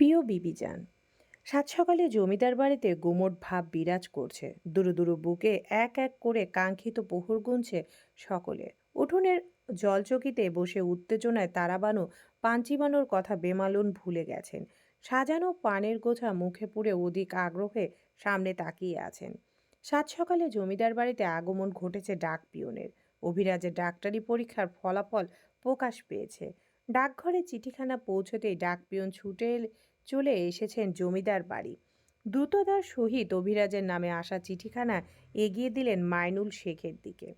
প্রিয় বিবিজান সাত সকালে জমিদার বাড়িতে গুমোট ভাব বিরাজ করছে। দুরু দুরু বুকে এক এক করে কাঙ্ক্ষিত প্রহর গুনছে সকলে। উঠোনের জলচকিতে বসে উত্তেজনায় তারাবানু পাঞ্চিবানোর কথা বেমালুন ভুলে গেছেন। সাজানো পানের গোছা মুখে পুড়ে অধিক আগ্রহে সামনে তাকিয়ে আছেন। সাত সকালে জমিদার বাড়িতে আগমন ঘটেছে ডাক পিয়নের অভিরাজের ডাক্তারি পরীক্ষার ফলাফল প্রকাশ পেয়েছে। ডাকঘরে চিঠিখানা পৌঁছতেই ডাক পিয়ন ছুটে চলে এসেছেন জমিদার বাড়ি। দ্রুততার সহিত অভিরাজের নামে আসা চিঠিখানা এগিয়ে দিলেন মাইনুল শেখের দিকে।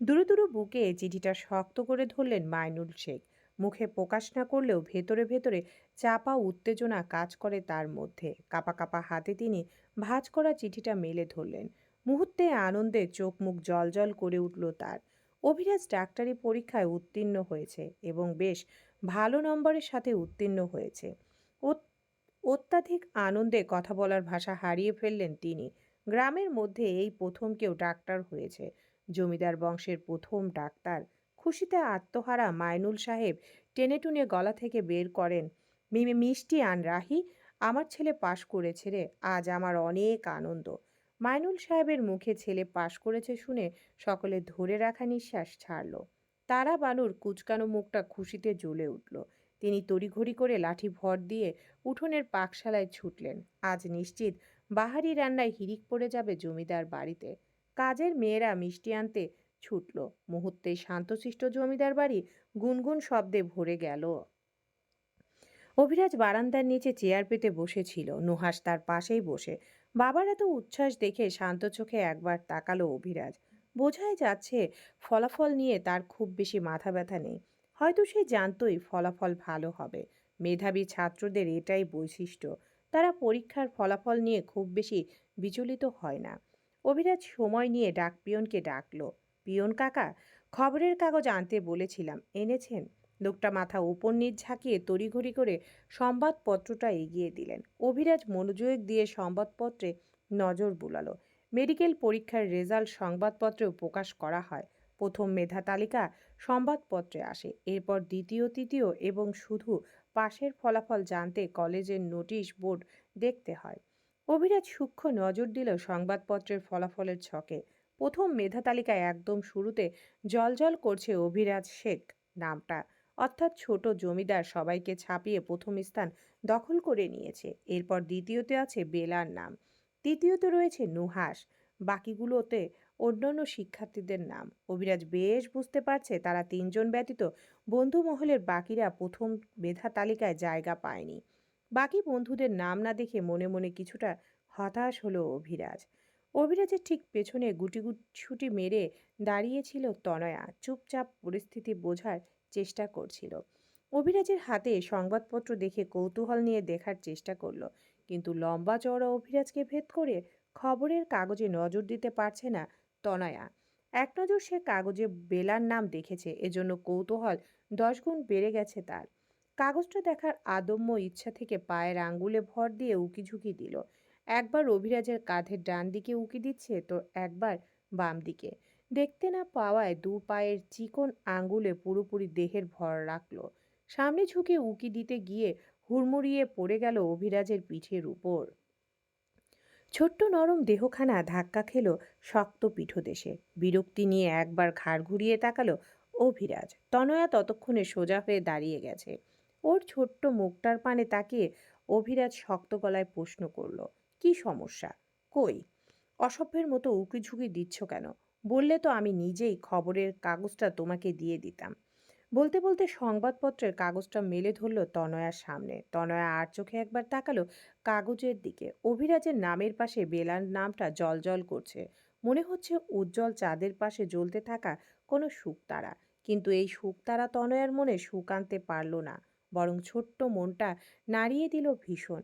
দুরু দুরু বুকে চিঠিটা শক্ত করে ধরলেন মাইনুল শেখ। মুখে প্রকাশ না করলেও ভেতরে ভেতরে চাপা উত্তেজনা কাজ করে তার মধ্যে। কাপা কাপা হাতে তিনি ভাঁজ করা চিঠিটা মেলে ধরলেন। মুহূর্তে আনন্দে চোখ মুখ জলজল করে উঠল তার। অভিরাজ ডাক্তারি পরীক্ষায় উত্তীর্ণ হয়েছে এবং বেশ ভালো নম্বরের সাথে উত্তীর্ণ হয়েছে। অত্যাধিক আনন্দে কথা বলার ভাষা হারিয়ে ফেললেন তিনি। গ্রামের মধ্যে এই প্রথম কেউ ডাক্তার হয়েছে। জমিদার বংশের প্রথম ডাক্তার। খুশিতে আত্মহারা মাইনুল সাহেব টেনে টুনে গলা থেকে বের করেন, মিমি, মিষ্টি আন রাহি, আমার ছেলে পাশ করেছে রে, আজ আমার অনেক আনন্দ। মাইনুল সাহেবের মুখে ছেলে পাশ করেছে শুনে সকলে ধরে রাখা নিঃশ্বাস ছাড়ল। তারা বানুর কুচকানো মুখটা খুশিতে জ্বলে উঠল। তিনি তড়িঘড়ি করে লাঠি ভর দিয়ে উঠোনের পাকশালায় ছুটলেন। আজ নিশ্চিত বাহারি রান্নায় হিরিক পড়ে যাবে জমিদার বাড়িতে। কাজের মেয়েরা মিষ্টি আনতে ছুটল। মুহূর্তে শান্তশিষ্ট জমিদার বাড়ি গুনগুন শব্দে ভরে গেল। অভিরাজ বারান্দার নিচে চেয়ার পেতে বসেছিল। নুহাস তার পাশেই বসে বাবার এত উচ্ছ্বাস দেখে শান্ত চোখে একবার তাকালো অভিরাজ। বোঝাই যাচ্ছে ফলাফল নিয়ে তার খুব বেশি মাথা ব্যথা নেই। হয়তো সে জানতই ফলাফল ভালো হবে। মেধাবী ছাত্রদের এটাই বৈশিষ্ট্য। তারা পরীক্ষার ফলাফল নিয়ে খুব বেশি বিচলিত হয় না। অভিরাজ সময় নিয়ে ডাক পিয়নকে ডাকলো। পিয়ন কাকা, খবরের কাগজ আনতে বলেছিলাম। এনেছেন? লোকটা মাথা উপর নিচ ঝাঁকিয়ে তড়িঘড়ি করে সংবাদপত্রটা এগিয়ে দিলেন। অভিরাজ মনোযোগ দিয়ে সংবাদপত্রে নজর বুলালো। মেডিকেল পরীক্ষার রেজাল্ট সংবাদপত্রেও প্রকাশ করা হয়। প্রথম মেধা তালিকা সংবাদপত্রে আসে। এরপর দ্বিতীয়, তৃতীয় এবং শুধু পাশের ফলাফল জানতে কলেজের নোটিশ বোর্ড দেখতে হয়। অভিরাজ সূক্ষ্ম নজর দিল সংবাদপত্রের ফলাফলের ছকে। প্রথম মেধা তালিকায় একদম শুরুতে জলজল করছে অভিরাজ শেখ নামটা। অর্থাৎ ছোট জমিদার সবাইকে ছাপিয়ে প্রথম স্থান দখল করে নিয়েছে। এরপর দ্বিতীয়তে আছে বেলার নাম। তৃতীয়তে রয়েছে নুহাস বাকিগুলোতে অন্যান্য শিক্ষার্থীদের নাম। অভিরাজ বেশ বুঝতে পারছে তারা তিনজন ব্যতীত বন্ধু মহলের বাকিরা প্রথম মেধা তালিকায় জায়গা পায়নি। বাকি বন্ধুদের নাম না দেখে মনে মনে কিছুটা হতাশ হলো অভিরাজ। অভিরাজের ঠিক পেছনে গুটি ছুটি মেরে দাঁড়িয়েছিল তনয়া। চুপচাপ পরিস্থিতি বোঝার চেষ্টা করছিল। অভিরাজের হাতে সংবাদপত্র দেখে কৌতূহল নিয়ে দেখার চেষ্টা করল, কিন্তু লম্বা চওড়া অভিরাজকে ভেদ করে খবরের কাগজে নজর দিতে পারছে না তনয়া। এক নজর সে কাগজে বেলার নাম দেখেছে, এজন্য কৌতূহল দশগুণ বেড়ে গেছে তার। কাগজটা দেখার আদম্য ইচ্ছা থেকে পায়ের আঙ্গুলে ভর দিয়ে উকিঝুঁকি দিল। একবার অভিরাজের কাঁধের ডান দিকে উকি দিচ্ছে, তো একবার বাম দিকে। দেখতে না পাওয়ায় দু পায়ের চিকন আঙ্গুলে পুরোপুরি দেহের ভর রাখল। সামনে ঝুঁকে উকি দিতে গিয়ে হুড়মুড়িয়ে পড়ে গেল অভিরাজের পিঠের উপর। ছোট্ট নরম দেহখানা ধাক্কা খেলো শক্ত পিঠদেশে। বিরক্তি নিয়ে একবার ঘাড় ঘুরিয়ে তাকালো অভিরাজ। তনয়া ততক্ষণে সোজা হয়ে দাঁড়িয়ে গেছে। ওর ছোট্ট মুখটার পানে তাকিয়ে অভিরাজ শক্ত গলায় প্রশ্ন করল, কি সমস্যা? কই? অসভ্যের মতো উকি ঝুঁকি দিচ্ছ কেন? বললে তো আমি নিজেই খবরের কাগজটা তোমাকে দিয়ে দিতাম। বলতে বলতে সংবাদপত্রের কাগজটা মেলে ধরল তনয়ার সামনে। তনয়া আর চোখে একবার তাকালো কাগজের দিকে। অভিরাজের নামের পাশে বেলার নামটা জলজল করছে। মনে হচ্ছে উজ্জ্বল চাঁদের পাশে জ্বলতে থাকা কোনো শুকতারা। কিন্তু এই শুকতারা তনয়ার মনে সুখ আনতে পারল না, বরং ছোট্ট মনটা নাড়িয়ে দিল ভীষণ।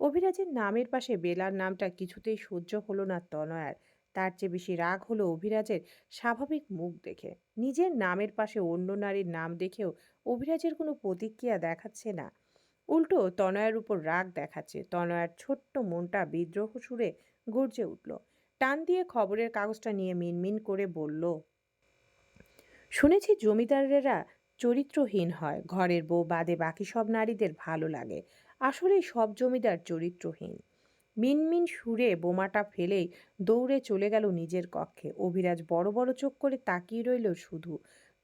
অভিরাজের নামের পাশে বেলার নামটা কিছুতেই সহ্য হলো না তনয়ার। তার চেয়ে বেশি রাগ হলো অভিরাজের স্বাভাবিক মুখ দেখে। নিজের নামের পাশে অন্য নারীর নাম দেখেও অভিরাজের কোনো প্রতিক্রিয়া দেখাচ্ছে না। উল্টো তনয়ের উপর রাগ দেখাচ্ছে। তনয়ার ছোট্ট মনটা বিদ্রোহ সুরে গর্জে উঠল। টান দিয়ে খবরের কাগজটা নিয়ে মিনমিন করে বলল, শুনেছি জমিদারেরা চরিত্রহীন হয়। ঘরের বউ বাদে বাকি সব নারীদের ভালো লাগে। আসলেই সব জমিদার চরিত্রহীন। মিনমিন সুরে বোমাটা ফেলেই দৌড়ে চলে গেল নিজের কক্ষে। অভিরাজ বড় বড় চোখ করে তাকিয়ে রইল শুধু।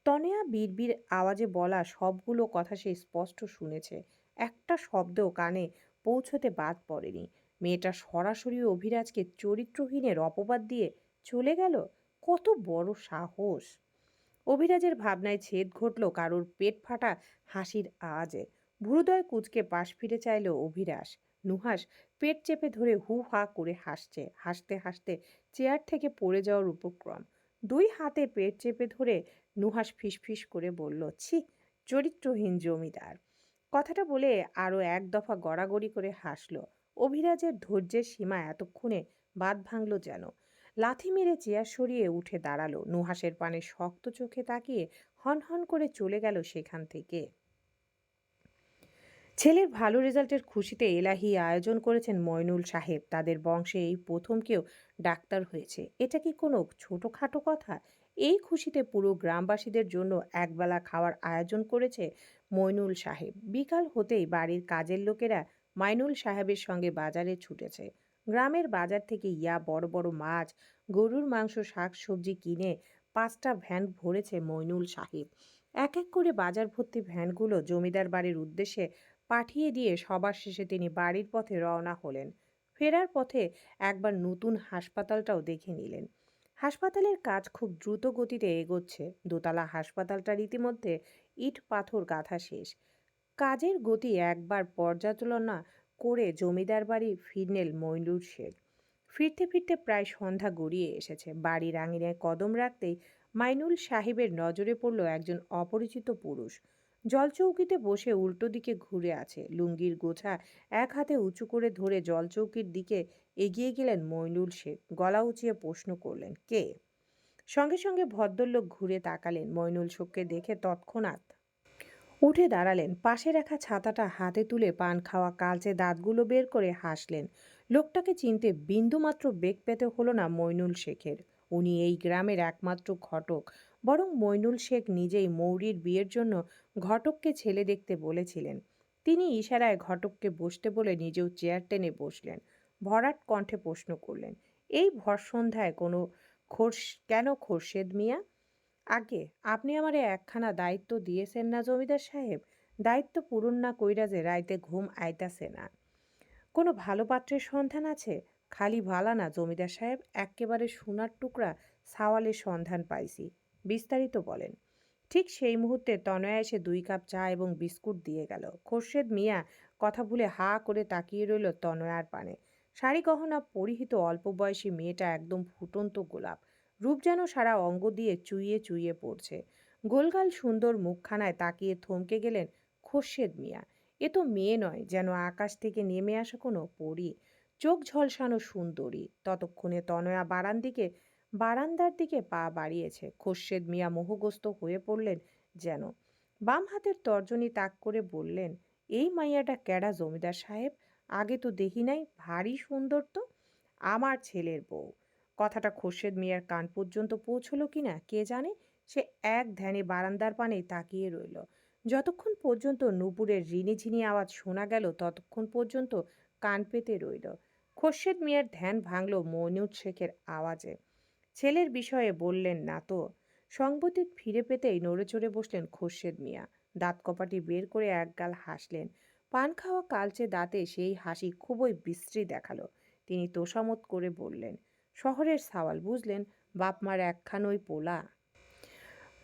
তনেয়া বিড়বিড় আওয়াজে বলা সবগুলো কথা সে স্পষ্ট শুনেছে। একটা শব্দও কানে পৌঁছতে বাদ পড়েনি। মেয়েটা সরাসরি অভিরাজকে চরিত্রহীনের অপবাদ দিয়ে চলে গেল? কত বড় সাহস! অভিরাজের ভাবনায় ছেদ ঘটল কারোর পেট ফাটা হাসির আওয়াজে। ভুরুদয় কুচকে পাশ ফিরে চাইল অভিরাস নুহাস পেট চেপে ধরে হু হা করে হাসছে। হাসতে হাসতে চেয়ার থেকে পড়ে যাওয়ার উপক্রম। দুই হাতে পেট চেপে ধরে নুহাস ফিসফিস করে বলল, ছি, চরিত্রহীন জমিদার। কথাটা বলে আরও এক দফা গড়াগড়ি করে হাসল। অভিরাজের ধৈর্যের সীমা এতক্ষণে বাদ ভাঙল যেন। লাথি মেরে চেয়ার সরিয়ে উঠে দাঁড়াল। নুহাসের পানে শক্ত চোখে তাকিয়ে হনহন করে চলে গেল সেখান থেকে। ছেলের ভালো রেজাল্টের খুশিতে এলাহি আয়োজন করেছেন ময়নুল সাহেব। তাদের বংশে এই প্রথম কেউ ডাক্তার হয়েছে। এটা কি কোনো ছোটোখাটো কথা? এই খুশিতে পুরো গ্রামবাসীদের জন্য একবেলা খাওয়ার আয়োজন করেছে মইনুল সাহেব। বিকাল হতেই বাড়ির কাজের লোকেরা মাইনুল সাহেবের সঙ্গে বাজারে ছুটেছে। গ্রামের বাজার থেকে ইয়া বড় বড় মাছ, গরুর মাংস শাক সবজি কিনে পাঁচটা ভ্যান ভরেছে মইনুল সাহেব। এক এক করে বাজার ভর্তি ভ্যানগুলো জমিদার বাড়ির উদ্দেশ্যে পাঠিয়ে দিয়ে সবার শেষে তিনি বাড়ির পথে রওনা হলেন। ফেরার পথে একবার নতুন হাসপাতালটাও দেখে নিলেন। হাসপাতালের কাজ খুব দ্রুত গতিতে এগোচ্ছে। দোতলা হাসপাতালটা রীতিমধ্যে ইট পাথর গাঁথা শেষ। কাজের গতি একবার পর্যালোচনা করে জমিদার বাড়ি ফিরনেল মইনুল শেখ। ফিরতে ফিরতে প্রায় সন্ধ্যা গড়িয়ে এসেছে। বাড়ির আঙিনায় কদম রাখতেই মাইনুল সাহেবের নজরে পড়ল একজন অপরিচিত পুরুষ। জলচৌকিতে বসে উল্টো দিকে ঘুরে আছে। লুঙ্গির গোছা এক হাতে উঁচু করে ধরে জলচৌকির দিকে এগিয়ে গেলেন মইনুল শেখ। গলা উঁচিয়ে প্রশ্ন করলেন, কে? সঙ্গে সঙ্গে ভদ্রলোক ঘুরে তাকালেন মইনুল শেখকে দেখে তৎক্ষণাৎ উঠে দাঁড়ালেন। পাশে রাখা ছাতাটা হাতে তুলে পান খাওয়া কালচে দাঁতগুলো বের করে হাসলেন। লোকটাকে চিনতে বিন্দুমাত্র বেগ পেতে হলো না মইনুল শেখের। উনি এই গ্রামের একমাত্র ঘটক। বরং মইনুল শেখ নিজেই মৌরির বিয়ের জন্য ঘটককে ছেলে দেখতে বলেছিলেন। তিনি ইশারায় ঘটককে বসতে বলে নিজেও চেয়ার টেনে বসলেন। ভরাট কণ্ঠে প্রশ্ন করলেন, এই ভর সন্ধ্যায় কোনো খোরস কেন খোরশেদ মিয়া? আগে আপনি আমারে একখানা দায়িত্ব দিয়েছেন না জমিদার সাহেব? দায়িত্ব পূরণ না কইরা যে রাইতে ঘুম আইতাছে না। কোনো ভালো পাত্রের সন্ধান আছে? খালি ভালা না জমিদার সাহেব, এক্কেবারে সোনার টুকরা সাওয়ালের সন্ধান পাইছি। বিস্তারিত বলেন। ঠিক সেই মুহূর্তে তনয়া এসে দুই কাপ চা এবং বিস্কুট দিয়ে গেল। খোরশেদ মিয়া কথা ভুলে হা করে তাকিয়ে রইল তনয়ার পানে। শাড়ি গহনা পরিহিত অল্প বয়সী মেয়েটা একদম ফুটন্ত গোলাপ। রূপ যেন সারা অঙ্গ দিয়ে চুইয়ে চুইয়ে পড়ছে। গোলগাল সুন্দর মুখখানায় তাকিয়ে থমকে গেলেন খোরশেদ মিয়া। এ তো মেয়ে নয়, যেন আকাশ থেকে নেমে আসা কোনো পরী। চোখ ঝলসানো সুন্দরী। ততক্ষণে তনয়া বারান দিকে বারান্দার দিকে পা বাড়িয়েছে। খোরশেদ মিয়া মোহগ্রস্ত হয়ে পড়লেন যেন। বাম হাতের তর্জনী তাক করে বললেন, এই মাইয়াটা ক্যাডা জমিদার সাহেব? আগে তো দেখি নাই, ভারী সুন্দর তো। আমার ছেলের বউ। কথাটা খোরশেদ মিয়ার কান পর্যন্ত পৌঁছলো কি না, কে জানে? সে এক ধ্যানে বারান্দার পানে তাকিয়ে রইল। যতক্ষণ পর্যন্ত নুপুরের ঝিনি আওয়াজ শোনা গেল, ততক্ষণ পর্যন্ত কান পেতে রইল। খোরশেদ মিয়ার ধ্যান ভাঙল মনিউদ শেখের আওয়াজে। ছেলের বিষয়ে বললেন না তো। সংবতিক ফিরে পেতেই নড়ে চড়ে বসলেন খোরশেদ মিয়া। দাঁত কপাটি বের করে একগাল হাসলেন। পান খাওয়া কালচে দাঁতে সেই হাসি খুবই বিশ্রী দেখাল। তিনি তোষামত করে বললেন, শহরের সাওয়াল, বুঝলেন? বাপমার একখান ওই পোলা।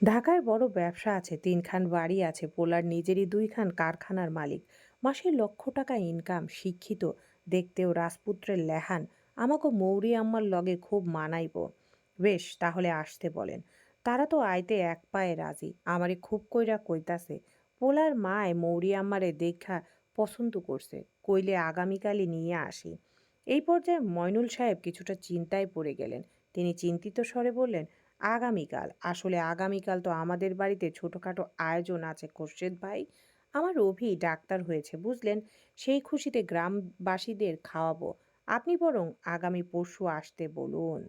ঢাকার বড় ব্যবসা আছে, তিনখান বাড়ি আছে, পোলার নিজেরই দুইখান কারখানার মালিক। মাসে লক্ষ টাকা ইনকাম শিক্ষিত, দেখতেও রাজপুত্রের লেহান। আমাকে মৌরি আম্মার লগে খুব মানাইব। বেশ, তাহলে আসতে বলেন। তারা তো আইতে এক পায়ে রাজি। আমারে খুব কইরা কইতাছে, পোলার মায় মৌরি আম্মারে দেখা পছন্দ করছে, কইলে আগামীকালই নিয়ে আসি। এই পর্যায়ে ময়নুল সাহেব কিছুটা চিন্তায় পড়ে গেলেন। তিনি চিন্তিত স্বরে বললেন, আগামীকাল, আসলে আগামীকাল তো আমাদের বাড়িতে ছোটোখাটো আয়োজন আছে খোরশেদ ভাই। আমার অভি ডাক্তার হয়েছে, বুঝলেন? সেই খুশিতে গ্রামবাসীদের খাওয়াবো। আপনি বরং আগামী পরশু আসতে বলুন।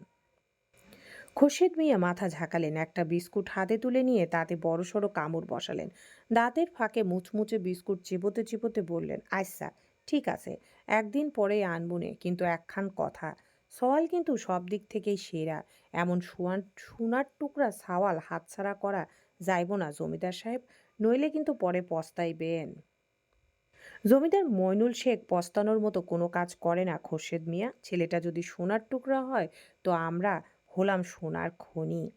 খোরশেদ মিয়া মাথা ঝাঁকালেন, একটা বিস্কুট হাতে তুলে নিয়ে তাতে বড়সড় কামড় বসালেন। দাঁতের ফাঁকে মুচমুচে বিস্কুট চিবোতে চিবোতে বললেন আচ্ছা ঠিক আছে, একদিন পরে আনবুনে কিন্তু একখান কথা। সওয়াল কিন্তু সব দিক থেকেই সেরা। এমন সোয়ান, সোনার টুকরা সাওয়াল হাতছাড়া করা যাইব না, জমিদার সাহেব, নইলে কিন্তু পরে পস্তাইবেন। জমিদার ময়নুল শেখ পস্তানোর মতো কোনো কাজ করে না খোরশেদ মিয়া। ছেলেটা যদি সোনার টুকরা হয়, তো আমরা হলাম সোনার খনি।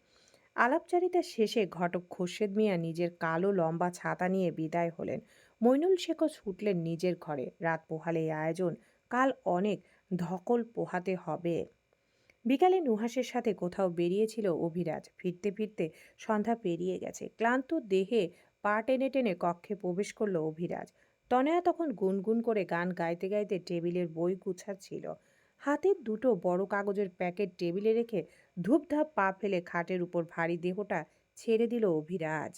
আলাপচারিতা শেষে ঘটক খোরশেদ মিয়া নিজের কালো লম্বা ছাতা নিয়ে বিদায় হলেন। মইনুল শেখও ছুটলেন নিজের ঘরে। রাত পোহালে এই আয়োজন, কাল অনেক ধকল পোহাতে হবে। বিকালে নুহাসের সাথে কোথাও বেরিয়েছিল অভিরাজ। ফিরতে ফিরতে সন্ধ্যা পেরিয়ে গেছে। ক্লান্ত দেহে পা টেনে টেনে কক্ষে প্রবেশ করল অভিরাজ। তনয়া তখন গুনগুন করে গান গাইতে গাইতে টেবিলের বই গুছাচ্ছিল। হাতের দুটো বড় কাগজের প্যাকেট টেবিলে রেখে ধূপধাপ পা ফেলে খাটের উপর ভারী দেহটা ছেড়ে দিল অভিরাজ।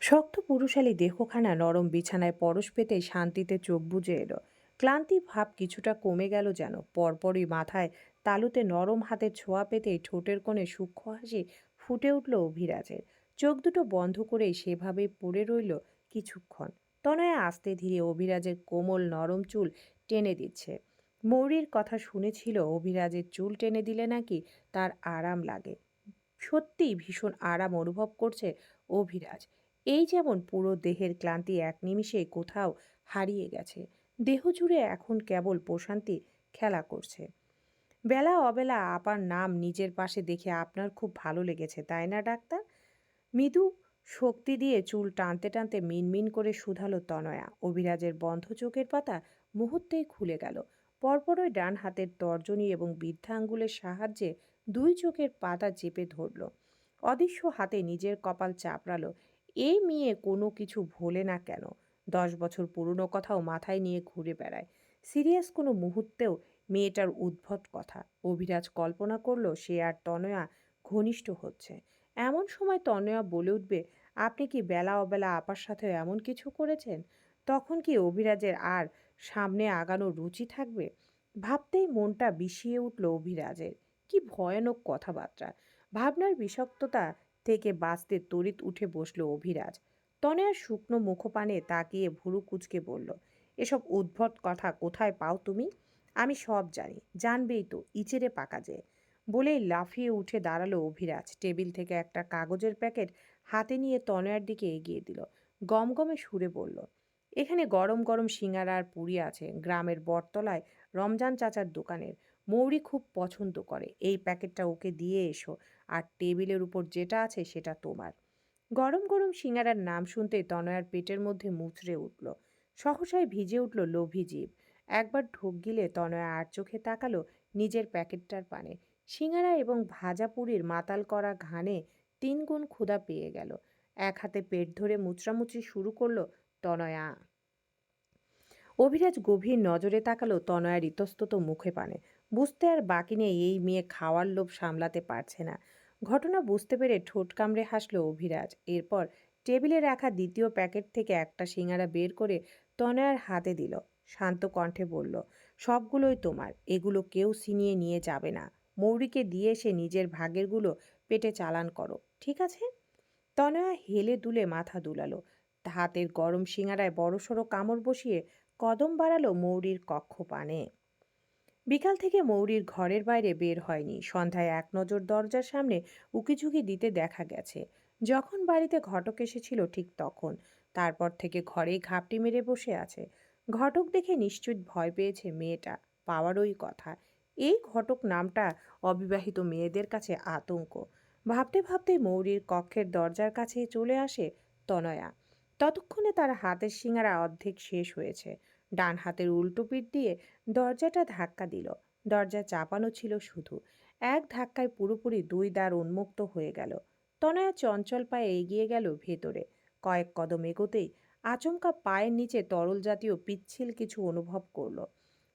শক্ত পুরুষালী দেহখানা নরম বিছানায় পরশ পেতে শান্তিতে চোখ বুজে এলো। ক্লান্তি ভাব কিছুটা কমে গেল যেন। পরপরই মাথায় তালুতে নরম হাতের ছোঁয়া পেতেই ঠোঁটের কোণে সূক্ষ্ম হাসি ফুটে উঠল অভিরাজের। চোখ দুটো বন্ধ করেই সেভাবে পড়ে রইল কিছুক্ষণ। তনয়া আস্তে ধীরে অভিরাজের কোমল নরম চুল টেনে দিচ্ছে। মৌরির কথা শুনেছিল অভিরাজের চুল টেনে দিলে নাকি তার আরাম লাগে। সত্যিই ভীষণ আরাম অনুভব করছে অভিরাজ। এই যেমন পুরো দেহের ক্লান্তি এক নিমিষে কোথাও হারিয়ে গেছে, দেহ জুড়ে এখন কেবল প্রশান্তি খেলা করছে। বেলা অবেলা আপার নাম নিজের পাশে দেখে আপনার খুব ভালো লেগেছে, তাই না, ডাক্তার? মৃদু শক্তি দিয়ে চুল টানতে টানতে মিনমিন করে শুধালো তনয়া। অভিরাজের বন্ধ চোখের পাতা মুহূর্তেই খুলে গেল। পরপরই ডান হাতের তর্জনী এবং বৃদ্ধা আঙ্গুলের সাহায্যে দুই চোখের পাতা চেপে ধরল। অদৃশ্য হাতে নিজের কপাল চাপড়ালো। এই মেয়ে কোনো কিছু ভোলে না কেন? দশ বছর পুরনো কথাও মাথায় নিয়ে ঘুরে বেড়ায়। সিরিয়াস কোনো মুহূর্তেও মেয়েটার উদ্ভট কথা। অভিরাজ কল্পনা করল সে আর তনয়া ঘনিষ্ঠ হচ্ছে। এমন সময় তনয়া বলে উঠবে, আপনি কি বেলা অবেলা আপার সাথে এমন কিছু করেছেন? তখন কি অভিরাজের আর সামনে আগানোর রুচি থাকবে? ভাবতেই মনটা বিষিয়ে উঠল অভিরাজের। কি ভয়ানক কথাবার্তা। ভাবনার বিষাক্ততা থেকে বাঁচতে তড়িৎ উঠে বসল অভিরাজ। তনয়ার শুকনো মুখপানে তাকিয়ে ভুরু কুচকে বলল, এসব উদ্ভট কথা কোথায় পাও তুমি? আমি সব জানি। জানবেই তো ইচেরে পাকা যে। বলেই লাফিয়ে উঠে দাঁড়াল অভিরাজ। টেবিল থেকে একটা কাগজের প্যাকেট হাতে নিয়ে তনয়ার দিকে এগিয়ে দিল। গমগমে সুরে বলল এখানে গরম গরম সিঙ্গারা আর পুরি আছে। গ্রামের বটতলায় রমজান চাচার দোকানের। মৌরি খুব পছন্দ করে। এই প্যাকেটটা ওকে দিয়ে এসো। আর টেবিলের উপর যেটা আছে সেটা তোমার। গরম গরম সিঙ্গারার নাম শুনতে তনয়ার পেটের মধ্যে মুচড়ে উঠল। সহসায় ভিজে উঠল লোভী জীব। একবার ঢোক গিলে তনয়া আর চোখে তাকালো নিজের প্যাকেটটার পানে। সিঙ্গারা এবং ভাজা পুরির মাতাল করা ঘানে তিনগুণ ক্ষুধা পেয়ে গেল। এক হাতে পেট ধরে মুচড়ামুচড়ি শুরু করল তনয়া। অভিরাজ গভীর নজরে তাকালো তনয়ার ইতস্তত মুখে পানে। বুঝতে আর বাকি নেই, এই মেয়ে খাওয়ার লোভ সামলাতে পারছে না। ঘটনা বুঝতে পেরে ঠোঁট কামড়ে হাসলো অভিরাজ। এরপর টেবিলে রাখা দ্বিতীয় প্যাকেট থেকে একটা সিঙ্গারা বের করে তনয়ার হাতে দিল। শান্ত কণ্ঠে বলল, সবগুলোই তোমার, এগুলো কেউ ছিনিয়ে নিয়ে যাবে না। মৌরিকে দিয়ে এসে নিজের ভাগেরগুলো পেটে চালান করো, ঠিক আছে? তনয়া হেলে দুলে মাথা দুলালো। হাতের গরম সিঙারায় বড়সড় কামড় বসিয়ে কদম বাড়ালো মৌরির কক্ষ পানে বিকাল থেকে মৌরির ঘরের বাইরে বের হয়নি। সন্ধ্যায় এক নজর দরজার সামনে উকিঝুঁকি দিতে দেখা গেছে। যখন বাড়িতে ঘটক এসেছিল ঠিক তখন। তারপর থেকে ঘরেই ঘাপটি মেরে বসে আছে। ঘটক দেখে নিশ্চিত ভয় পেয়েছে মেয়েটা। পাওয়ারই কথা। এই ঘটক নামটা অবিবাহিত মেয়েদের কাছে আতঙ্ক। ভাবতে ভাবতে মৌরির কক্ষের দরজার কাছে চলে আসে তনয়া। ততক্ষণে তার হাতের সিঙারা অর্ধেক শেষ হয়েছে। ডান হাতের উল্টো পিঠ দিয়ে দরজাটা ধাক্কা দিল। দরজা চাপানো ছিল শুধু। এক ধাক্কায় পুরোপুরি দুই দ্বার উন্মুক্ত হয়ে গেল। তনয়া চঞ্চল পায়ে এগিয়ে গেল ভেতরে। কয়েক কদম এগোতেই আচমকা পায়ের নিচে তরল জাতীয় পিচ্ছিল কিছু অনুভব করল।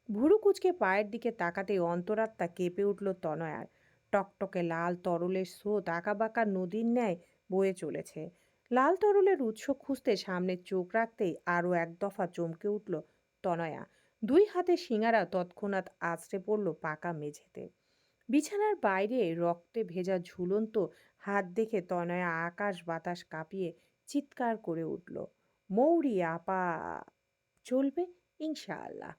ভুরু কুচকে পায়ের দিকে তাকাতেই অন্তরাত্মা কেঁপে উঠল তনয়ার। টকটকে লাল তরলের স্রোত আঁকাবাঁকা নদীর ন্যায় বয়ে চলেছে। লাল তরলের উৎস খুঁজতে সামনে চোখ রাখতেই আরও এক দফা চমকে উঠল তনয়া। দুই হাতে সিঙারা তৎক্ষণাৎ আছড়ে পড়ল পাকা মেঝেতে। বিছানার বাইরে রক্তে ভেজা ঝুলন্ত হাত দেখে তনয়া আকাশ বাতাস কাঁপিয়ে চিৎকার করে উঠল, মৌরি আপা, চলবে ইনশাআল্লাহ।